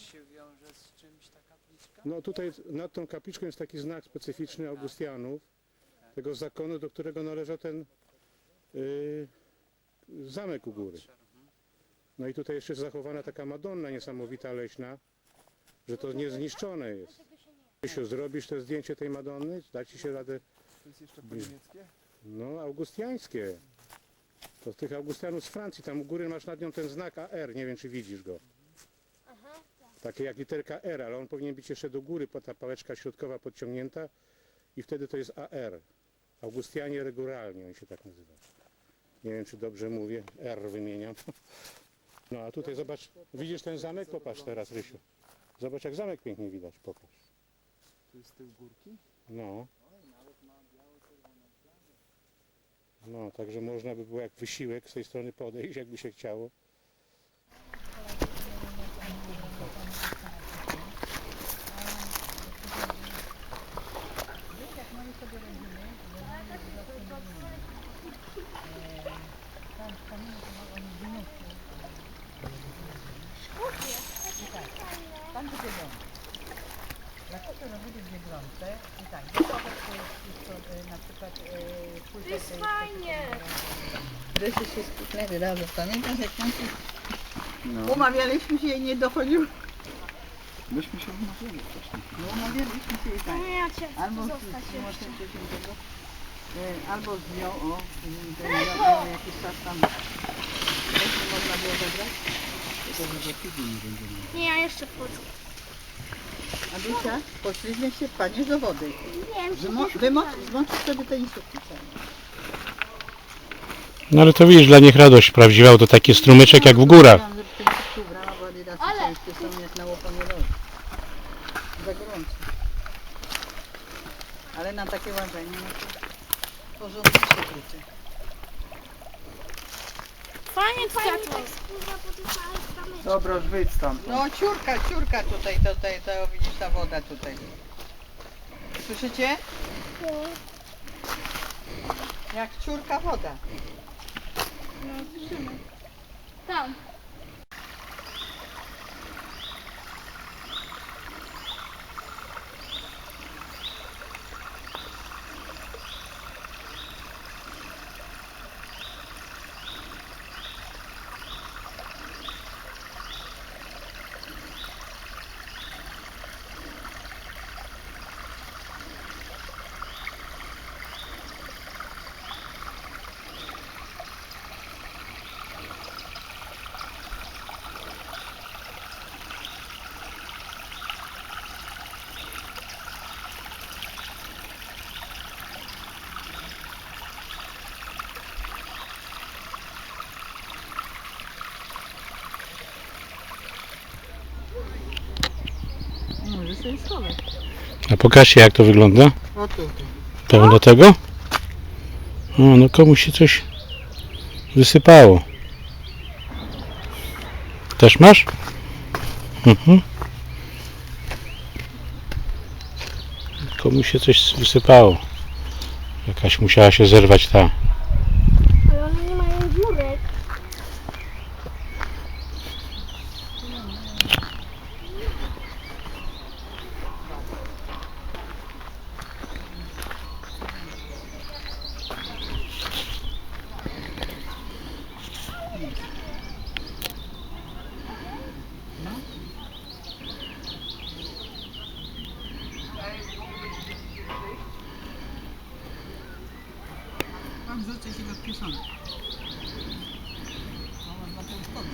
się wiąże z czymś ta kapliczka? No tutaj nad tą kapliczką jest taki znak specyficzny Augustianów, tego zakonu, do którego należał ten y, zamek u góry. No i tutaj jeszcze jest zachowana taka Madonna niesamowita leśna, że to niezniszczone jest. Krzysiu, zrobisz to zdjęcie tej Madonny? Da ci się radę? To jest jeszcze po niemieckie? No, augustiańskie. To z tych Augustianów z Francji, tam u góry masz nad nią ten znak AR, nie wiem czy widzisz go. Takie jak literka R, ale on powinien być jeszcze do góry, ta pałeczka środkowa podciągnięta i wtedy to jest AR. Augustianie regularnie, on się tak nazywa. Nie wiem czy dobrze mówię, R wymieniam. No a tutaj zobacz, widzisz ten zamek? Popatrz teraz Rysiu. Zobacz jak zamek pięknie widać, popatrz. To jest z tyłu górki? No. No, także można by było jak wysiłek z tej strony podejść, jakby się chciało. Robić w Biedronce? I tak, gotowe to e, na przykład płyta To jest fajnie. Ryszy się sputnęły razem. Pamiętasz jak tam się umawialiśmy się i nie dochodziło. Myśmy się umawiali wcześniej. No umawialiśmy się i tak. No ja cię Albo z zostać z jeszcze. 80, e, albo z nią, o, z- ten miał jakiś czas tam właśnie można było zagrać. Tylko, że za tydzień nie będziemy. Nie, ja jeszcze wchodzę. A Dusia, poślizgnie się wpadniesz do wody. Wiem, czy Wymo- wymo- Zmoczysz sobie te instrukcje. No ale to widzisz, dla nich radość prawdziwa, to taki strumyczek jak w górach. Chciałam, żeby ten się ubrała, bo adidasy Ale- ciężkie są jak na łoponie lodu. Za gorąco. Ale na takie łażenie, no to porządnie się wrócę. Fajnie światło. Dobra, już wyjdź stamtąd. No ciurka, ciurka tutaj, tutaj, to widzisz ta woda tutaj. Słyszycie? Jak ciurka woda. Tam. A pokażcie jak to wygląda. O tu, tu. To do tego? O, no komuś się coś wysypało. Też masz? Mhm. Komuś się coś wysypało. Jakaś musiała się zerwać ta. Ale one nie mają dziurek. Mam rzucę się do kieszonki. Tą stronę.